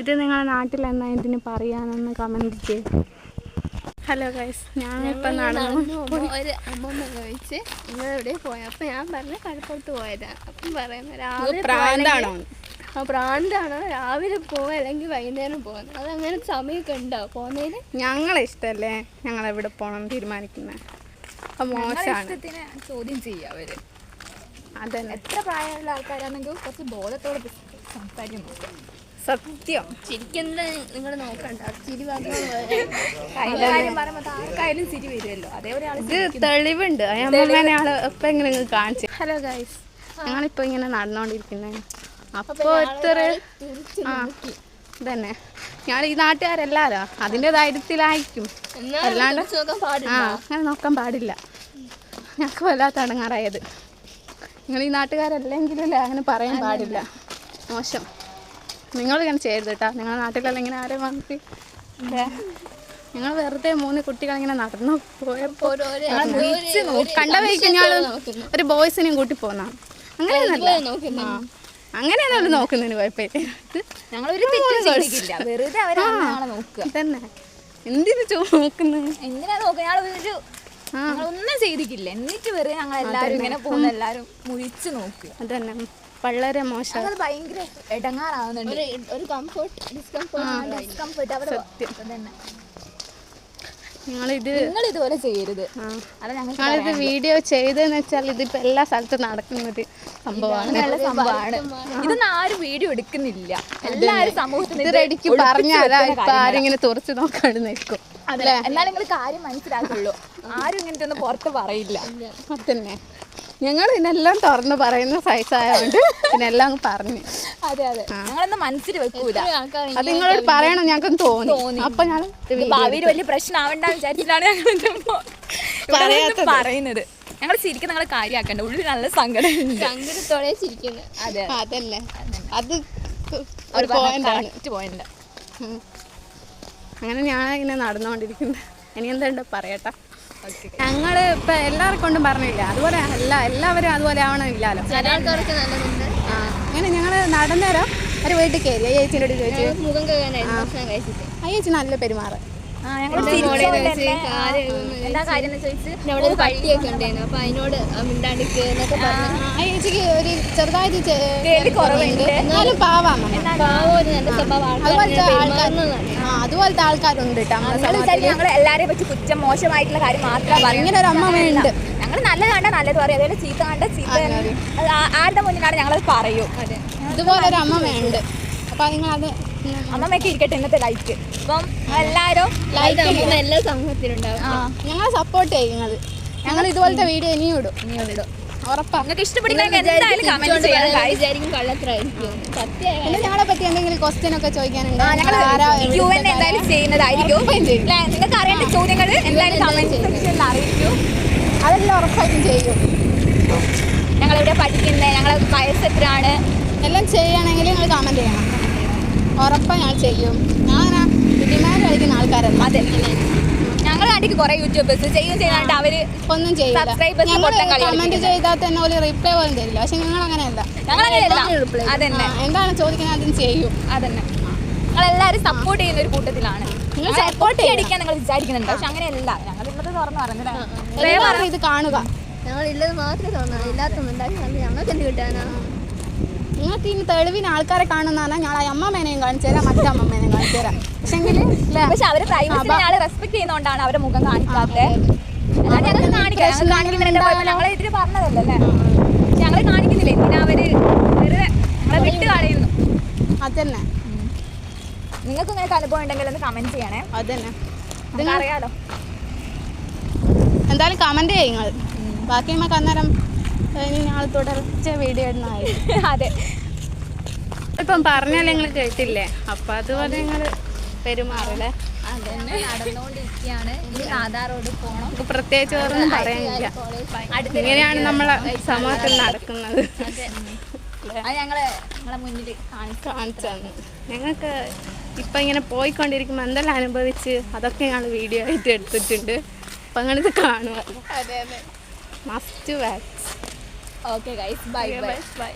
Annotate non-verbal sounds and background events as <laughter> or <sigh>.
ഇത് നിങ്ങളുടെ നാട്ടിൽ എന്നാ ഇതിന് പറയാനെന്ന് കമന്റ് ചെയ്യും. ഹലോ ഗൈസ് ഞാനിപ്പം നടന്നു ഒരു അമ്മമ്മ ചോദിച്ച് നിങ്ങൾ എവിടെ പോയ. അപ്പൊ ഞാൻ പറഞ്ഞ കടപ്പുറത്ത് പോയതാണ് അപ്പം പറയുന്നത് രാവിലെ പ്രാന്താണോ? ആ പ്രാന്താണോ? രാവിലെ പോവാ അല്ലെങ്കിൽ വൈകുന്നേരം പോകുന്നത് അത് അങ്ങനെ സമയമൊക്കെ ഉണ്ടോ പോകുന്നതിന് ഞങ്ങളെ ഇഷ്ടമല്ലേ ഞങ്ങൾ എവിടെ പോകണം തീരുമാനിക്കുന്നത് അപ്പം മോശമാണ് ഇഷ്ടത്തിന് ചോദ്യം ചെയ്യാം അവർ. അതന്നെ. എത്ര പ്രായമുള്ള ആൾക്കാരാണെങ്കിൽ കുറച്ച് ബോധത്തോടെ സത്യം. ചിരിക്കുന്നത് നിങ്ങൾ നോക്കണ്ട. ചിരി <laughs> ആർക്കായാലും ചിരി വരുമല്ലോ. അതേപോലെ ആൾ ഇത് തെളിവുണ്ട്. അമ്മങ്ങനെ ആൾ ഇപ്പം എങ്ങനെ കാണിച്ചു. ഹലോ ഗൈസ് ഞങ്ങളിപ്പോ ഇങ്ങനെ നടന്നുകൊണ്ടിരിക്കുന്നത് അപ്പോ എത്ര ആ ഇതന്നെ. ഞാൻ ഈ നാട്ടുകാരല്ലാരോ അതിന്റെ ധൈര്യത്തിലായിരിക്കും അല്ലാണ്ട് ആ അങ്ങനെ നോക്കാൻ പാടില്ല. ഞങ്ങൾക്ക് വല്ലാത്ത അടങ്ങാറായത് നിങ്ങൾ ഈ നാട്ടുകാരല്ലെങ്കിലും അങ്ങനെ പറയാൻ പാടില്ല. മോശം. നിങ്ങൾ ഇങ്ങനെ ചെയ്യരുത് കേട്ടോ. നിങ്ങളുടെ നാട്ടിലല്ല ഇങ്ങനെ ആരെ വന്നിട്ട് ഞങ്ങൾ വെറുതെ മൂന്ന് കുട്ടികൾ ഇങ്ങനെ നടന്നു പോയപ്പോ കണ്ട ഞാൻ ഒരു ബോയ്സിനെയും കൂട്ടി പോന്നാ. അങ്ങനെയൊന്നല്ല ആ. അങ്ങനെയാണ് നോക്കുന്നതിന് കുഴപ്പമില്ല. തന്നെ എന്തിനു ചോ എന്തിനാ ആ. ഞങ്ങളൊന്നും ചെയ്തിട്ടില്ല. എന്നിട്ട് വെറുതെ ഞങ്ങൾ ഇങ്ങനെ പോകുന്ന എല്ലാവരും മുഴിച്ച് നോക്കുക. അതന്നെ. വളരെ മോശം. ഞങ്ങൾ ഭയങ്കര ഇടങ്ങാറാവുന്നുണ്ട് ഒരു കംഫർട്ട് ഡിസ്കംഫർട്ട് ഡിസ്കംഫർട്ട് അവിടെ തന്നെ. ഞങ്ങളിത് നിങ്ങൾ ഇതുപോലെ ചെയ്യരുത് അല്ല ഞങ്ങളിത് വീഡിയോ ചെയ്തതെന്ന് വെച്ചാൽ ഇതിപ്പോ എല്ലാ സ്ഥലത്തും നടക്കുന്ന ഒരു സംഭവമാണ്. അങ്ങനെയുള്ള സംഭവമാണ്. ഇതൊന്നും ആരും വീഡിയോ എടുക്കുന്നില്ല. എല്ലാവരും സമൂഹത്തിൽ റെഡിക്ക് ഇപ്പൊ. ആരിങ്ങനെ തുറച്ചു നോക്കാണ്ട് നിൽക്കും. അതെ. എന്നാൽ നിങ്ങൾ കാര്യം മനസ്സിലാക്കുള്ളൂ. ആരും ഇങ്ങനത്തെ ഒന്നും പുറത്ത് പറയില്ല. അതന്നെ. ഞങ്ങൾ ഇതിനെല്ലാം തുറന്ന് പറയുന്ന സൈസായതുകൊണ്ട് ഇതിനെല്ലാം അങ്ങ് പറഞ്ഞു. അതെ അതെ. ഞങ്ങളൊന്നും മനസ്സിൽ വെക്കൂല. അത് നിങ്ങളോട് പറയണം ഞങ്ങൾക്ക് തോന്നി. തോന്നി. അപ്പൊ ഞാൻ ഭാവിയിൽ വലിയ പ്രശ്നമാവണ്ട വിചാരിച്ചിട്ടാണ് ഞങ്ങൾ പറയുന്നത്. ഞങ്ങൾ ശരിക്കും നിങ്ങളെ കാര്യമാക്കണ്ട. ഉള്ളിൽ നല്ല സങ്കടം സങ്കടത്തോടെ ചിരിക്കുന്നത് അതെ. അതന്നെ അത്. ഒരു പോയിന്റ് പോയിന്റ് അങ്ങനെ ഞാൻ ഇങ്ങനെ നടന്നുകൊണ്ടിരിക്കുന്നത് ഇനി എന്താ പറയട്ടെ? ഞങ്ങൾ ഇപ്പൊ എല്ലാവരെ കൊണ്ടും പറഞ്ഞില്ല? അതുപോലെ അല്ല എല്ലാവരും അതുപോലെ ആവണമില്ലല്ലോ. ആൾക്കാർക്ക് നല്ലതുണ്ട്. ആ അങ്ങനെ ഞങ്ങൾ നടന്നേരം ഒരു വീട്ടിൽ കയറി. അടുത്ത് ചോദിച്ചു മുഖം കഴുകാനായിരുന്നു ഭക്ഷണം കഴിച്ചിട്ട്. ആ ചേച്ചി നല്ല പെരുമാറ്. ഞങ്ങൾ എന്താ കാര്യം എന്ന് അവിടെ ഒരു പട്ടിയൊക്കെ ഉണ്ടായിരുന്നു അപ്പൊ അതിനോട് മിണ്ടാണ്ടിക്ക് എന്നൊക്കെ പറഞ്ഞു. ആ ചേച്ചിക്ക് ഒരു ചെറുതായിട്ട് ചെ- കേൾവി കുറവുണ്ട്. എന്നാലും പാവാണ്. പാവം. ഒരു നല്ല അതുപോലത്തെ ആൾക്കാരെ ആ അതുപോലത്തെ ആൾക്കാരുണ്ട് ഞങ്ങൾ ഞങ്ങൾ എല്ലാരെയും പറ്റി കുറ്റം മോശമായിട്ടുള്ള കാര്യം മാത്രമാണ് ഇങ്ങനെ ഒരു അമ്മ വേണ്ട ഞങ്ങൾ നല്ലത് കണ്ട നല്ലത് പറയും. അതേപോലെ ചീത്ത കണ്ട ചീത്ത അത് ആരുടെ മുന്നിലാണ് ഞങ്ങളത് പറയൂ. അതെ. ഇതുപോലെ ഒരു അമ്മ വേണ്ട അപ്പൊ നിങ്ങളത് അമ്മമ്മയൊക്കെ ഇരിക്കട്ടെ ഇന്നത്തെ ലൈക്ക് അപ്പം എല്ലാവരും ലൈക്ക് എല്ലാ സമൂഹത്തിലുണ്ടാവും. ഞങ്ങളെ സപ്പോർട്ട് ചെയ്യുന്നത് ഞങ്ങൾ ഇതുപോലത്തെ വീഡിയോ ഇനിയും ഇടും. ഇനിയും സത്യമായ. ഞങ്ങളെ പറ്റി എന്തെങ്കിലും ക്വസ്റ്റ്യൻ ഒക്കെ ചോദിക്കാനുണ്ട്? ഞങ്ങൾ എന്തായാലും ചെയ്യുന്നതായിരിക്കും? നിങ്ങൾക്ക് അറിയേണ്ട ചോദ്യങ്ങൾ എന്തായാലും കമന്റ് സെക്ഷനിൽ അറിയിക്കൂ. അതെല്ലാം ഉറപ്പായിട്ടും ചെയ്യും. ഞങ്ങൾ എവിടെ പഠിക്കുന്നത് ഞങ്ങളെ വയസ്സ് എത്രയാണ്? എല്ലാം ചെയ്യണമെങ്കിൽ നിങ്ങൾ കമന്റ് ചെയ്യണം. ഉറപ്പാ ഞാൻ ചെയ്യും. ഞാൻ ഡിമാൻഡ് കളിക്കുന്ന ആൾക്കാരല്ല. അതെ. ഞങ്ങൾ കണ്ടിട്ട് കുറെ യൂട്യൂബേഴ്സ് ചെയ്യും ചെയ്യാണ്ട് അവർ ഒന്നും ചെയ്യില്ല. കമന്റ് ചെയ്താൽ തന്നെ ഒരു റിപ്ലൈ പോലും തരില്ല. പക്ഷെ ഞങ്ങൾ അങ്ങനെയല്ല ഞങ്ങൾ അതന്നെ. എന്താണ് ചോദിക്കുന്നത്? അതും ചെയ്യും. അതന്നെ. ഞങ്ങൾ എല്ലാവരും സപ്പോർട്ട് ചെയ്യുന്ന ഒരു കൂട്ടത്തിലാണ്. നിങ്ങൾ സപ്പോർട്ട് അടിക്കാൻ നിങ്ങൾ വിചാരിക്കുന്നുണ്ട്. പക്ഷെ അങ്ങനെയല്ല. ഞങ്ങൾ ഇന്നത് തുറന്നു പറഞ്ഞില്ലേ. ഇത് കാണുക. ഞങ്ങൾ ഇല്ലത് മാത്രമേ തോന്നാ ഇല്ലാത്ത ഉണ്ടാക്കി ഞങ്ങൾക്ക് എന്ത് കിട്ടാനാ? നിങ്ങൾക്ക് ഇനി തെളിവിന് ആൾക്കാരെ കാണുന്നതാണ് ഞാൻ അമ്മമ്മേനെയും കാണിച്ചു തരാം മറ്റേ അമ്മമ്മേനെയും കാണിച്ചു തരാം പക്ഷെങ്കിൽ പക്ഷെ അവർ പ്രൈവസി ഞങ്ങൾ റെസ്പെക്ട് ചെയ്യുന്നോണ്ടാണ് അവരെ മുഖം കാണിക്കാത്തത് ഞങ്ങൾ കാണിക്കാം ഞങ്ങളെ ഇതിന് പറഞ്ഞതല്ലേ? ഞങ്ങൾ കാണിക്കുന്നില്ല. എന്തിനാ അവർ വെറുതെ നമ്മളെ വിട്ട് കളയുന്നു. അതന്നെ. നിങ്ങൾക്ക് ഇങ്ങനെയൊക്കെ അനുഭവം ഉണ്ടെങ്കിൽ ഒന്ന് കമന്റ് ചെയ്യണേ. അതന്നെ. അറിയാലോ. എന്തായാലും കമന്റ് ചെയ്യുങ്ങൾ ബാക്കി നമുക്ക് അന്നേരം ഇനി ഞങ്ങൾ തുടർച്ച വീഡിയോ ഇടുന്നതായി. <laughs> അതെ. ഇപ്പം പറഞ്ഞാൽ നിങ്ങൾ കേട്ടില്ലേ? അപ്പൊ അതുപോലെ നിങ്ങൾ പെരുമാറില്ലേ? അതന്നെ നടന്നുകൊണ്ടിരിക്കുകയാണ് ഇനി സാധാ റോഡ് പോകണം നമുക്ക് പ്രത്യേകിച്ച് ഒന്നും പറയാനില്ല. ഇങ്ങനെയാണ് നമ്മളെ സമൂഹത്തിൽ നടക്കുന്നത്. ഞങ്ങൾ ഞങ്ങളെ മുന്നിൽ ഞങ്ങൾക്ക് ഇപ്പം ഇങ്ങനെ പോയിക്കൊണ്ടിരിക്കുമ്പോൾ എന്തെല്ലാം അനുഭവിച്ച് അതൊക്കെ ഞങ്ങൾ വീഡിയോ ആയിട്ട് എടുത്തിട്ടുണ്ട്. അപ്പം അങ്ങനത്തെ കാണുക. Must watch okay guys bye okay, bye. bye.